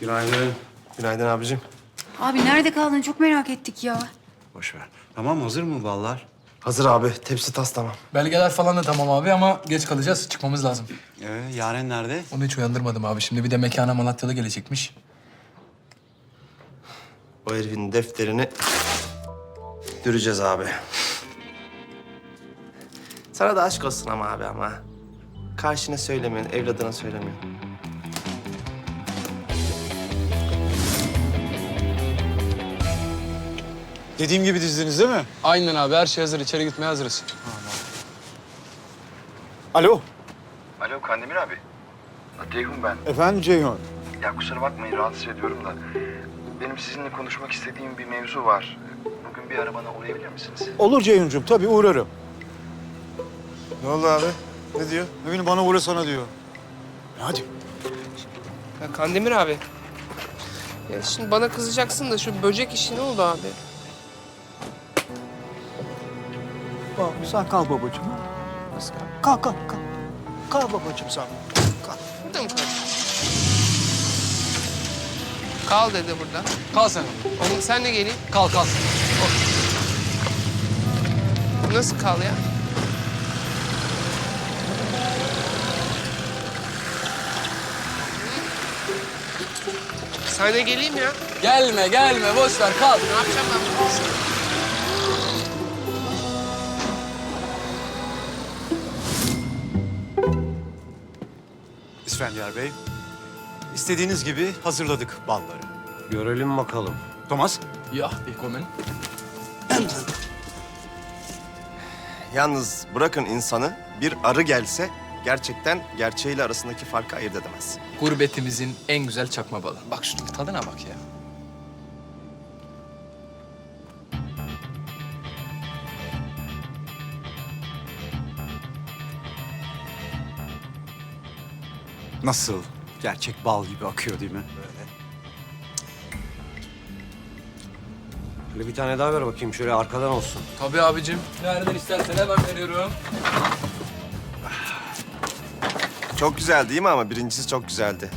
Günaydın. Günaydın abicim. Abi nerede kaldın? Çok merak ettik ya. Boş ver. Tamam hazır mı ballar? Hazır abi. Tepsi tas tamam. Belgeler falan da tamam abi ama geç kalacağız. Çıkmamız lazım. Ee, Yaren nerede? Onu hiç uyandırmadım abi. Şimdi bir de mekana Malatyalı gelecekmiş. O herifin defterini düreceğiz abi. Sana da aşk olsun ama abi ama. Karşına söylemiyorsun, evladına söylemiyorsun. Dediğim gibi dizdiniz değil mi? Aynen abi. Her şey hazır. İçeri gitmeye hazırız. Alo. Alo Kandemir abi. Ceyhun ben. Efendim Ceyhun. Ya kusura bakmayın rahatsız ediyorum da. Benim sizinle konuşmak istediğim bir mevzu var. Bugün bir ara bana uğrayabilir misiniz? Olur Ceyhun'cum tabii uğrarım. Ne oldu abi? Ne diyor? Bugün bana uğra sana diyor. Hadi. Ya Kandemir abi. Ya şimdi bana kızacaksın da şu böcek işi ne oldu abi? Bak, sen kal babacığım. ha? Nasıl kal? Kalk kalk kalk. Kal babacığım sen. Kalk. Burada mı kal? Kal dedi burada. Kal sen. Oğlum sen de geleyim. Kal kal. Nasıl kal ya? Sen de geleyim ya. Gelme gelme. Boş ver. Kal. Ne yapacağım ben bunu? İsfendiyar Bey. İstediğiniz gibi hazırladık balları. Görelim bakalım. Thomas. Ya willkommen. Yalnız bırakın insanı, bir arı gelse gerçekten gerçeğiyle arasındaki farkı ayırt edemez. Gurbetimizin en güzel çakma balı. Bak şunun tadına bak ya. Nasıl? Gerçek bal gibi akıyor değil mi? Böyle. Şöyle bir tane daha ver bakayım. Şöyle arkadan olsun. Tabii abicim. Nereden istersen hemen veriyorum. Çok güzel değil mi ama birincisi çok güzeldi.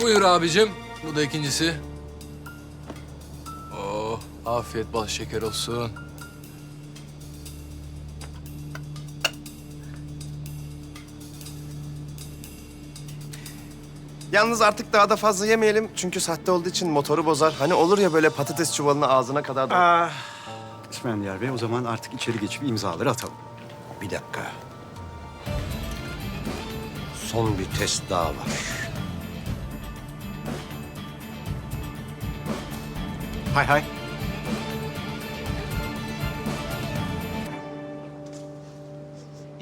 Buyur abicim. Bu da ikincisi. Afiyet bal şeker olsun. Yalnız artık daha da fazla yemeyelim çünkü sahte olduğu için motoru bozar. Hani olur ya böyle patates çuvalını ağzına kadar da... Ah. İsfendiyar Bey o zaman artık içeri geçip imzaları atalım. Bir dakika. Son bir test daha var. Hay hay.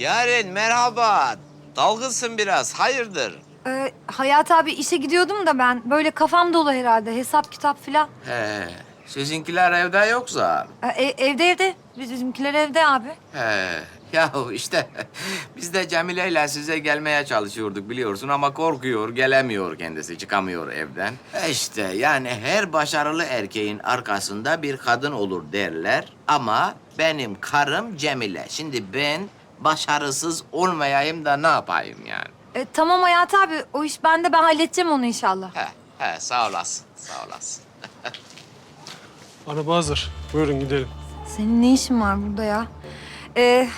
Yaren merhaba. Dalgınsın biraz. Hayırdır? Ee, Hayat abi işe gidiyordum da ben. Böyle kafam dolu herhalde. Hesap kitap filan. He. Sizinkiler evde yoksa. Ee, e- evde evde. Biz- Bizimkiler evde abi. He. Ya işte biz de Cemile ile size gelmeye çalışıyorduk biliyorsun ama korkuyor, gelemiyor kendisi, çıkamıyor evden. E işte yani her başarılı erkeğin arkasında bir kadın olur derler ama benim karım Cemile. Şimdi ben başarısız olmayayım da ne yapayım yani? Ee, tamam Hayat abi. O iş bende. Ben halledeceğim onu inşallah. He, he sağ olasın, sağ olasın. Araba hazır. Buyurun gidelim. Senin ne işin var burada ya? Ee,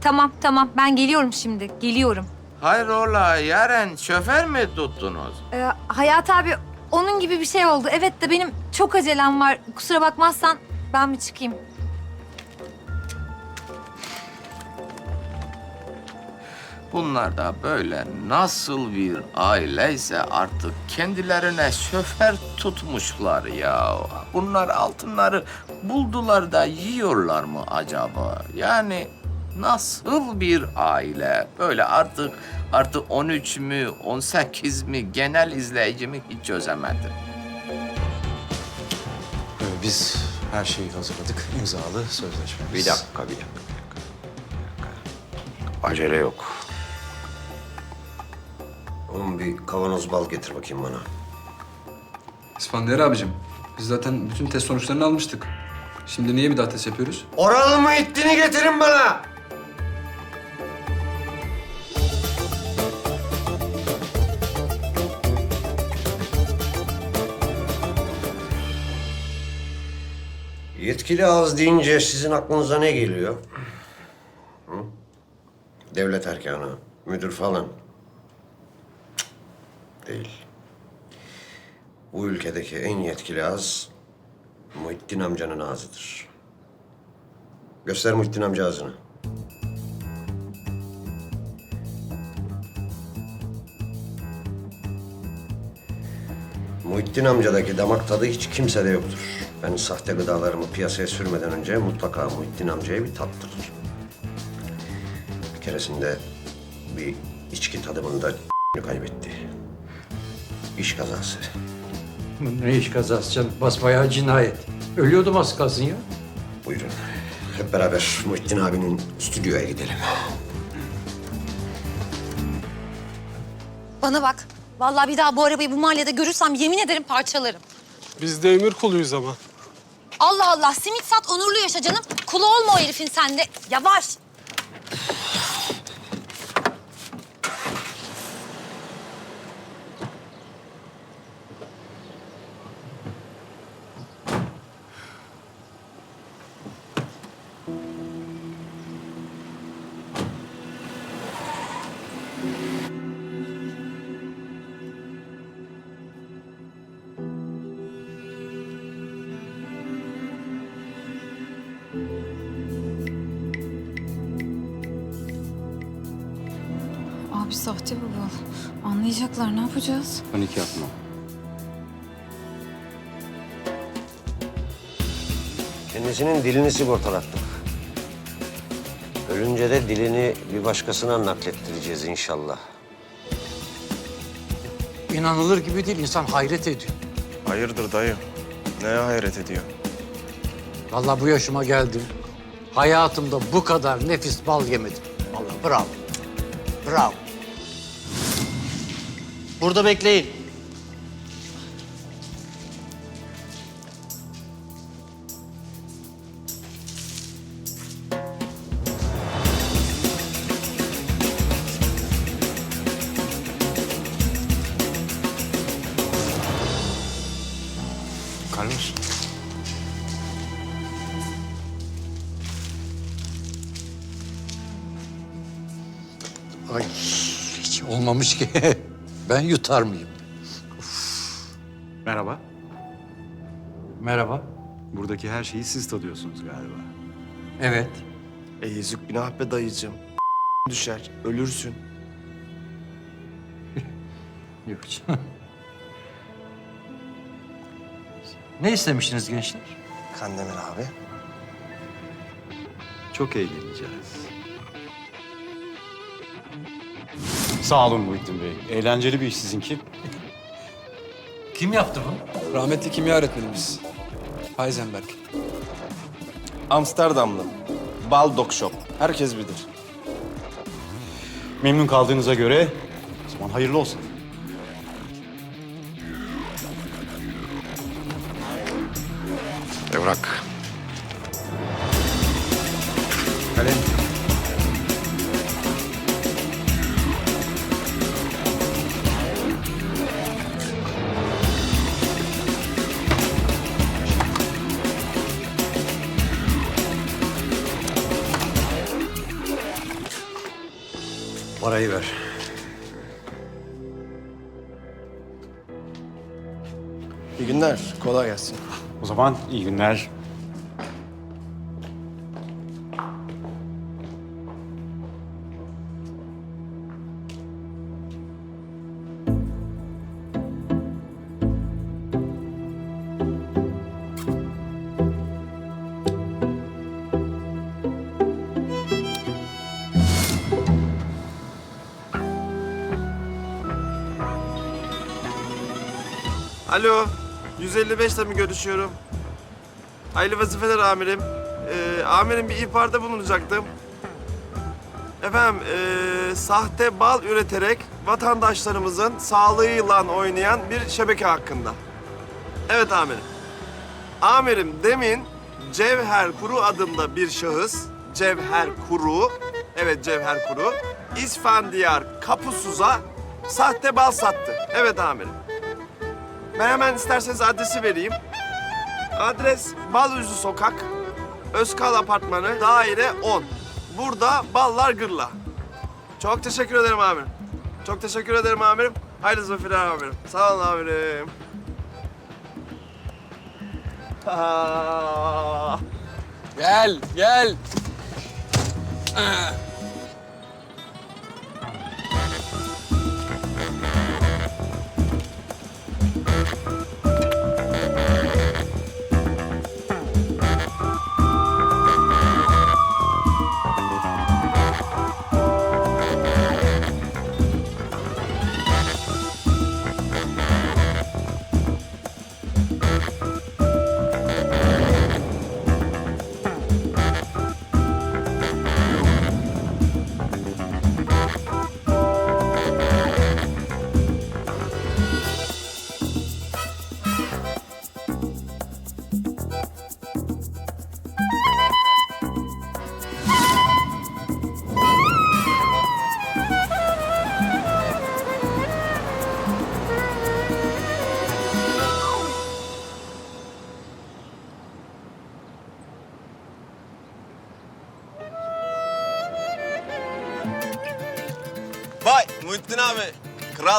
tamam tamam. Ben geliyorum şimdi. Geliyorum. Hayrola Yaren şoför mü tuttunuz? Ee, Hayat abi onun gibi bir şey oldu. Evet de benim çok acelem var. Kusura bakmazsan ben bir çıkayım. Bunlar da böyle nasıl bir aileyse artık kendilerine şoför tutmuşlar ya. Bunlar altınları buldular da yiyorlar mı acaba? Yani nasıl bir aile? Böyle artık artık 13 mü 18 mi genel izleyicimi hiç çözemedim. Ee, biz her şeyi hazırladık. İmzalı sözleşmemiz. Bir dakika, bir dakika. Acele yok. Oğlum bir kavanoz bal getir bakayım bana. İsfandiyar abicim. Biz zaten bütün test sonuçlarını almıştık. Şimdi niye bir daha test yapıyoruz? Oral mı ittini getirin bana. Yetkili ağız deyince sizin aklınıza ne geliyor? Hı? Devlet erkanı, müdür falan. Değil. Bu ülkedeki en yetkili ağız Muhittin amcanın ağzıdır. Göster Muhittin amca ağzını. Muhittin amcadaki damak tadı hiç kimsede yoktur. Ben sahte gıdalarımı piyasaya sürmeden önce mutlaka Muhittin amcaya bir tattırırım. Bir keresinde bir içki tadımında kaybetti. İş kazası. Ne iş kazası canım? Basbayağı cinayet. Ölüyordum az kalsın ya. Buyurun. Hep beraber Muhittin abinin stüdyoya gidelim. Bana bak. Vallahi bir daha bu arabayı bu mahallede görürsem yemin ederim parçalarım. Biz de emir kuluyuz ama. Allah Allah simit sat onurlu yaşa canım. Kulu olma o herifin sende. Yavaş. Sahte bu bal. Anlayacaklar ne yapacağız? Panik yapma. Kendisinin dilini sigortalattık. Ölünce de dilini bir başkasına naklettireceğiz inşallah. İnanılır gibi değil. insan hayret ediyor. Hayırdır dayı? Neye hayret ediyor? Vallahi bu yaşıma geldim. Hayatımda bu kadar nefis bal yemedim. Vallahi bravo. Bravo. Burada bekleyin. Carlos. Ay hiç olmamış ki. ben yutar mıyım? Merhaba. Merhaba. Buradaki her şeyi siz tadıyorsunuz galiba. Evet. E yüzük günah be dayıcığım. Düşer, ölürsün. Yok canım. ne istemiştiniz gençler? Kandemir abi. Çok eğleneceğiz. Sağ olun Muhittin Bey. Eğlenceli bir iş sizinki. Kim yaptı bunu? Rahmetli kimya öğretmenimiz. Heisenberg. Amsterdamlı. Bal Dog Shop. Herkes bilir. Memnun kaldığınıza göre o zaman hayırlı olsun. Evrak. Parayı ver. İyi günler. Kolay gelsin. O zaman iyi günler. Alo, 155'te mi görüşüyorum? Hayırlı vazifeler amirim. Ee, amirim bir ihbarda bulunacaktım. Efendim, ee, sahte bal üreterek vatandaşlarımızın sağlığıyla oynayan bir şebeke hakkında. Evet amirim. Amirim demin Cevher Kuru adında bir şahıs, Cevher Kuru, evet Cevher Kuru, İsfandiyar Kapusuz'a sahte bal sattı. Evet amirim. Ben hemen isterseniz adresi vereyim. Adres Balüzü Sokak, Özkal Apartmanı, daire 10. Burada ballar gırla. Çok teşekkür ederim amirim. Çok teşekkür ederim amirim. Hayırlı zaferler amirim. Sağ olun amirim. Ah. Gel, gel. Vay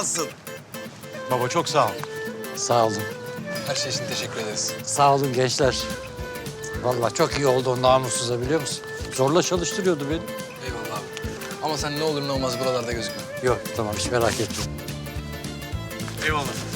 kralsın. Baba çok sağ ol. Sağ olun. Her şey için teşekkür ederiz. Sağ olun gençler. Vallahi çok iyi oldu o namussuza biliyor musun? Zorla çalıştırıyordu beni. Eyvallah abi. Ama sen ne olur ne olmaz buralarda gözükme. Yok tamam hiç merak etme. Eyvallah.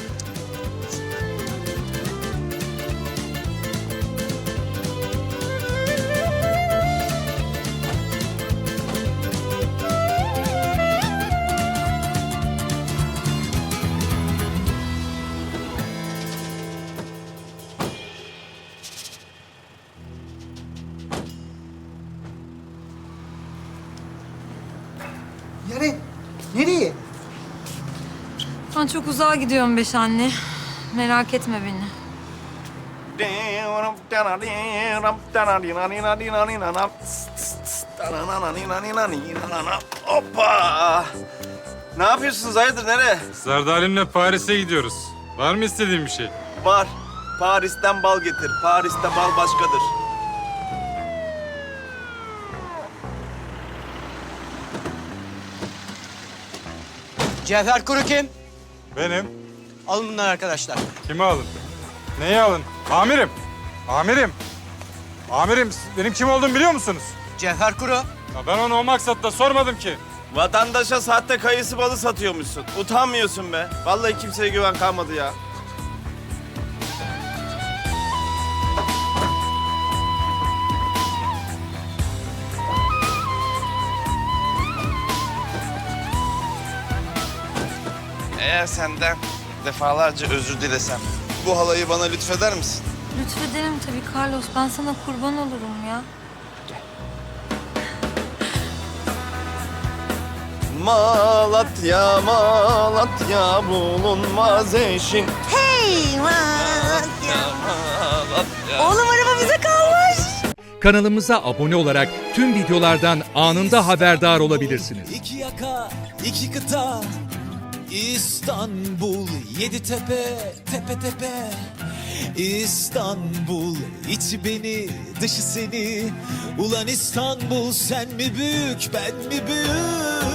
Nereye? Ben çok uzağa gidiyorum beş anne. Merak etme beni. Hoppa! Ne yapıyorsunuz? Hayırdır nereye? Serdalimle Paris'e gidiyoruz. Var mı istediğin bir şey? Var. Paris'ten bal getir. Paris'te bal başkadır. Cevher Kuru kim? Benim. Alın bunları arkadaşlar. Kimi alın? Neyi alın? Amirim. Amirim. Amirim benim kim olduğumu biliyor musunuz? Cevher Kuru. Ya ben onu o maksatla sormadım ki. Vatandaşa sahte kayısı balı satıyormuşsun. Utanmıyorsun be. Vallahi kimseye güven kalmadı ya. Eğer senden defalarca özür dilesem, bu halayı bana lütfeder misin? Lütfederim tabii Carlos. Ben sana kurban olurum ya. Malatya, Malatya bulunmaz eşin. Hey Malatya, Malatya. Oğlum araba bize kalmış. Kanalımıza abone olarak tüm videolardan anında haberdar olabilirsiniz. İki yaka, iki kıta. İstanbul, yedi tepe, tepe tepe. İstanbul, içi beni, dışı seni. Ulan İstanbul, sen mi büyük, ben mi büyük?